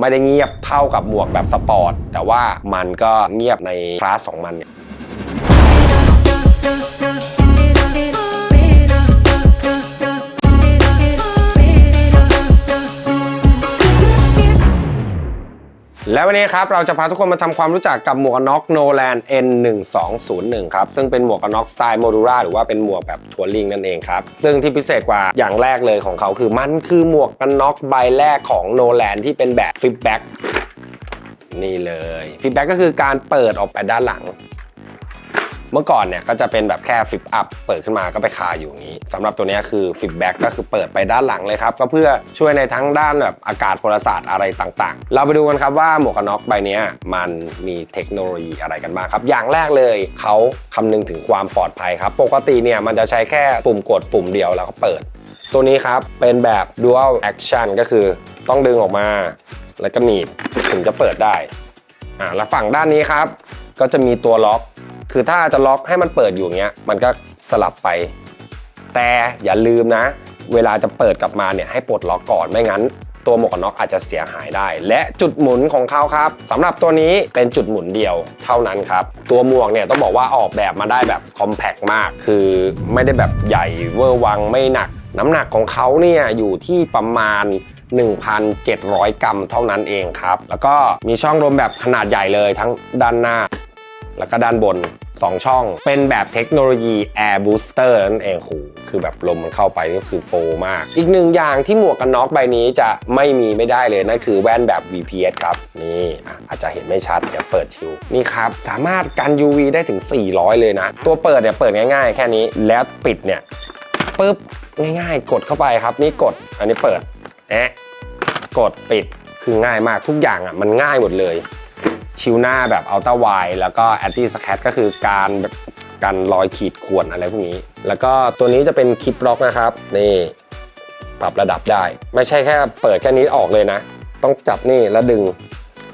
ไม่ได้เงียบเท่ากับหมวกแบบสปอร์ต แต่ว่ามันก็เงียบในคลาสของมัน และวันนี้ครับเราจะพาทุกคนมาทำความรู้จักกับหมวกกันน็อกโนแลน N1201 ครับซึ่งเป็นหมวกกันน็อกสไตล์โมดูล่าหรือว่าเป็นหมวกแบบทัวริงนั่นเองครับ ซึ่งที่พิเศษกว่าอย่างแรกเลยของเขาคือมันคือหมวกกันน็อกใบแรกของโนแลนที่เป็นแบบฟิปแบ็กนี่เลยฟิปแบ็กก็คือการเปิดออกไปด้านหลัง เมื่อก่อนเนี่ยก็จะเป็นแบบแค่ฟิปอัพเปิดขึ้นมาก็ไปคาอยู่อย่างนี้สำหรับตัวนี้คือฟิปแบ็กก็คือเปิดไปด้านหลังเลยครับ ก็เพื่อช่วยในทั้งด้านแบบอากาศพลศาสตร์อะไรต่างๆ เราไปดูกันครับว่าหมวกกันน็อกใบนี้มันมีเทคโนโลยีอะไรกันบ้างครับ อย่างแรกเลยเขาคำนึงถึงความปลอดภัยครับ ปกติเนี่ยมันจะใช้แค่ปุ่มกดปุ่มเดียวแล้วก็เปิด ตัวนี้ครับเป็นแบบ dual action ก็คือต้องดึงออกมา แล้วก็หนีบถึงจะเปิดได้อ่าแล้วฝั่งด้านนี้ครับ ก็จะมีตัวล็อก คือถ้าจะล็อกให้มันเปิดอยู่อย่างเงี้ย มันก็สลับไป แต่อย่าลืมนะ เวลาจะเปิดกลับมาเนี่ยให้ปลดล็อกก่อนไม่งั้น ตัวหมวกกันน็อกอาจจะเสียหายได้ และจุดหมุนของเขาครับสำหรับตัวนี้เป็นจุดหมุนเดียวเท่านั้นครับ ตัวหมวกเนี่ยต้องบอกว่าออกแบบมาได้แบบคอมแพกมาก คือไม่ได้แบบใหญ่เวอร์วังไม่หนัก น้ำหนักของเขาเนี่ยอยู่ที่ประมาณ1,700 กรัมเท่านั้นเองครับ แล้วก็มีช่องลมแบบขนาดใหญ่เลยทั้งด้านหน้า แล้วก็ด้านบน 2 ช่อง เป็นแบบเทคโนโลยี Air Booster นั่นเองโหคือแบบลมมันเข้าไปนี่คือโฟมาก อีกหนึ่งอย่างที่หมวกกันน็อกใบนี้จะไม่มีไม่ได้เลย นั่นคือแว่นแบบ VPS ครับ นี่อาจจะเห็นไม่ชัด เดี๋ยวเปิดชิว นี่ครับ สามารถกัน UV ได้ถึง 400 เลยนะ ตัวเปิดเนี่ยเปิดง่ายๆ แค่นี้แล้วปิดเนี่ยปึ๊บง่ายๆ กดเข้าไปครับ นี่กดอันนี้เปิดแอะกดปิดคือง่ายมากทุกอย่างอะมันง่ายหมดเลย ชิวหน้าแบบอัลต้าไวแล้วก็แอนตี้สแคตก็คือการแบบกันรอยขีดข่วนอะไรพวกนี้ แล้วก็ตัวนี้จะเป็นคลิปล็อกนะครับ นี่ปรับระดับได้ ไม่ใช่แค่เปิดแค่นี้ออกเลยนะ ต้องจับนี่แล้วดึง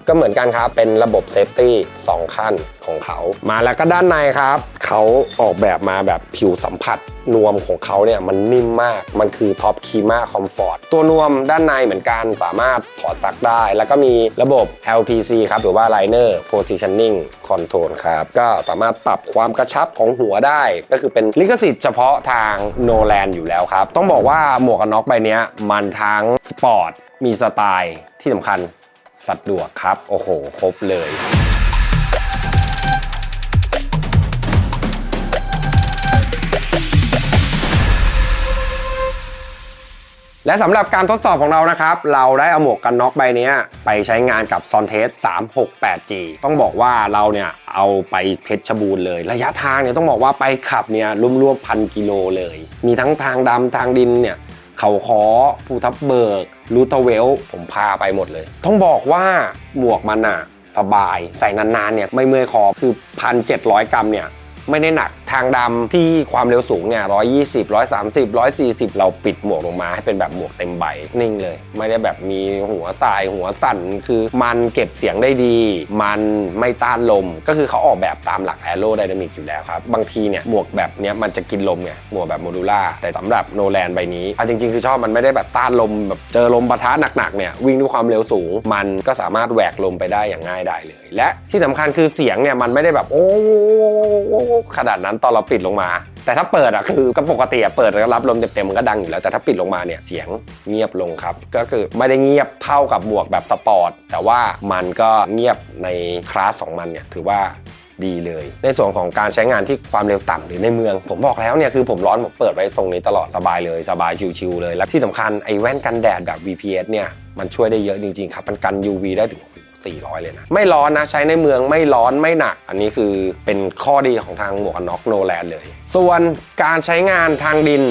ก็เหมือนกันครับ เป็นระบบเซฟตี้2ขั้นของเขา มาแล้วก็ด้านในครับ เขาออกแบบมาแบบผิวสัมผัสนวมของเขาเนี่ยมันนิ่มมาก มันคือท็อปคีมาคอมฟอร์ตตัวนวมด้านในเหมือนกันสามารถถอดซักได้ แล้วก็มีระบบ LPC ครับ หรือว่า Liner Positioning Control ครับ ก็สามารถปรับความกระชับของหัวได้ ก็คือเป็นลิขสิทธิ์เฉพาะทางโนแลนอยู่แล้วครับ ต้องบอกว่าหมวกกันน็อกใบเนี้ยมันทั้งสปอร์ตมีสไตล์ที่สำคัญสะดวกครับ โอ้โห ครบเลย และสำหรับการทดสอบของเรานะครับ เราได้เอาหมวกกันน็อกใบนี้ไปใช้งานกับ s o n t e s 368G ต้องบอกว่าเราเนี่ยเอาไปเพชรบูรณ์เลย ระยะทางเนี่ยต้องบอกว่าไปขับเนี่ยรวมๆพันกิโลเลย มีทั้งทางดำทางดินเนี่ยเขาคอภูทับเบิกลูตเวล ผมพาไปหมดเลย ต้องบอกว่าหมวกมันอะสบาย ใส่นานๆเนี่ยไม่เมื่อยคอคือ 1,700 กรัมเนี่ยไม่ได้หนัก ทางดำที่ความเร็วสูงเนี่ย120 130 140เราปิดหมวกลงมาให้เป็นแบบหมวกเต็มใบนิ่งเลย ไม่ได้แบบมีหัวสายหัวสั่นคือมันเก็บเสียงได้ดี มันไม่ต้านลมก็คือเขาออกแบบตามหลัก a อโร d y นามิกอยู่แล้วครับ บางทีเนี่ยหมวกแบบเนี้ยมันจะกินลมไงหมวกแบบโมดูล่าแต่สำหรับโนแลนใบนี้เอาจริงๆ คือชอบมันไม่ได้แบบต้านลมแบบเจอลมปะทะหนักๆเนี่ยวิ่งด้วยความเร็วสูง มันก็สามารถแหวกลมไปได้อย่างง่ายได้เลย และที่สำคัญคือเสียงเนี่ยมันไม่ได้แบบโอ้ขนาดนั้นตอนเราปิดลงมา แต่ถ้าเปิดอะคือก็ปกติอะเปิดแล้วรับลมเต็มๆมันก็ดังอยู่แล้วแต่ถ้าปิดลงมาเนี่ยเสียงเงียบลงครับ ก็คือไม่ได้เงียบเท่ากับหมวกแบบสปอร์ตแต่ว่ามันก็เงียบในคลาสของมันเนี่ยถือว่าดีเลย ในส่วนของการใช้งานที่ความเร็วต่ำหรือในเมือง ผมบอกแล้วเนี่ยคือผมร้อนผมเปิดไว้ทรงนี้ตลอดสบายเลยสบายชิวๆเลย และที่สำคัญไอ้แว่นกันแดดแบบ VPS เนี่ยมันช่วยได้เยอะจริงๆครับมันกัน UV ได้ถึง 400 เลยนะ ไม่ร้อนนะ ใช้ในเมืองไม่ร้อนไม่หนัก อันนี้คือเป็นข้อดีของทางหมวกกันน็อกโนแลนเลย ส่วนการใช้งานทางดิน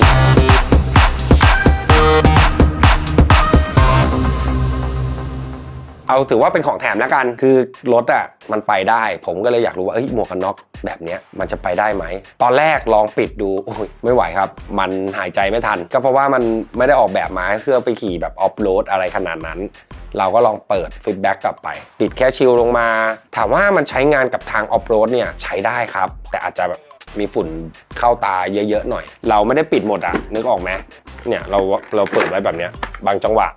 เอาถือว่าเป็นของแถมแล้วกัน คือรถอะมันไปได้ ผมก็เลยอยากรู้ว่าเอ้ยหมวกกันน็อกแบบเนี้ยมันจะไปได้ไหม ตอนแรกลองปิดดูโอ้ยไม่ไหวครับ มันหายใจไม่ทัน ก็เพราะว่ามันไม่ได้ออกแบบมาเพื่อไปขี่แบบออฟโรดอะไรขนาดนั้น เราก็ลองเปิดฟีดแบ็กกลับไปปิดแค่ชิลลงมา ถามว่ามันใช้งานกับทางออฟโรดเนี่ยใช้ได้ครับ แต่อาจจะแบบมีฝุ่นเข้าตาเยอะๆหน่อย เราไม่ได้ปิดหมดอะนึกออกไหมเนี่ยเราเราเปิดไว้แบบเนี้ย บางจังหวะ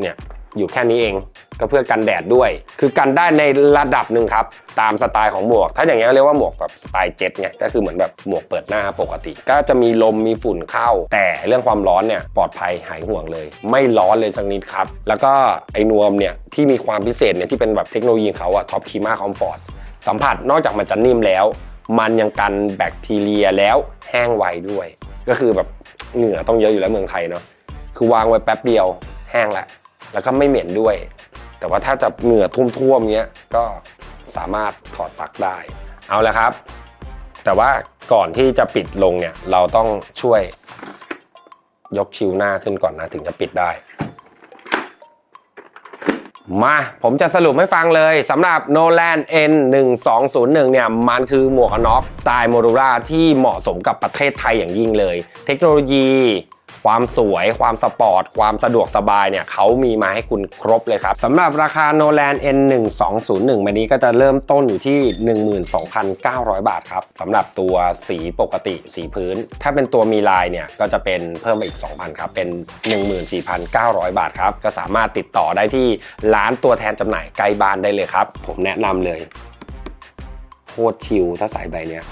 เนี่ยอยู่แค่นี้เอง ก็เพื่อกันแดดด้วย คือกันได้ในระดับหนึ่งครับ ตามสไตล์ของหมวก ถ้าอย่างเงี้เรียกว่าหมวกแบบสไตล์เจ็ตไง ก็คือเหมือนแบบหมวกเปิดหน้าปกติ ก็จะมีลมมีฝุ่นเข้า แต่เรื่องความร้อนเนี่ยปลอดภัยหายห่วงเลย ไม่ร้อนเลยสักนิดครับ แล้วก็ไอ้นวมเนี่ยที่มีความพิเศษเนี่ยที่เป็นแบบเทคโนโลยีเขาอะท็อปคีมาคอมฟอร์ตสัมผัสนอกจากมันจะนิ่มแล้ว มันยังกันแบคทีเรียแล้วแห้งไวด้วย ก็คือแบบเหงื่อต้องเยอะอยู่แล้วเมืองไทยเนาะ คือวางไว้แป๊บเดียวแห้งแล้วแล้วก็ไม่เหม็นด้วย แต่ว่าถ้าจะเหงื่อท่วมๆเงี้ยก็สามารถถอดซักได้ เอาละครับ แต่ว่าก่อนที่จะปิดลงเนี่ยเราต้องช่วยยกชิวหน้าขึ้นก่อนนะถึงจะปิดได้ มาผมจะสรุปให้ฟังเลยสำหรับ Nolan N 1 2 0 1เนี่ยมันคือหมวกกันน็อกสไตล์โมดูล่าที่เหมาะสมกับประเทศไทยอย่างยิ่งเลย เทคโนโลยี ความสวย ความสปอร์ต ความสะดวกสบายเนี่ยเขามีมาให้คุณครบเลยครับสำหรับราคา Nolan N 1 2 0 1วันนี้ก็จะเริ่มต้นอยู่ที่ 12,900 บาทครับสำหรับตัวสีปกติสีพื้น ถ้าเป็นตัวมีลายเนี่ยก็จะเป็นเพิ่มมาอีก 2,000ครับเป็น 14,900 บาทครับก็สามารถติดต่อได้ที่ร้านตัวแทนจำหน่ายใกล้บ้านได้เลยครับ ผมแนะนำเลยโคตรชิลถ้าใส่ใบเนี้ย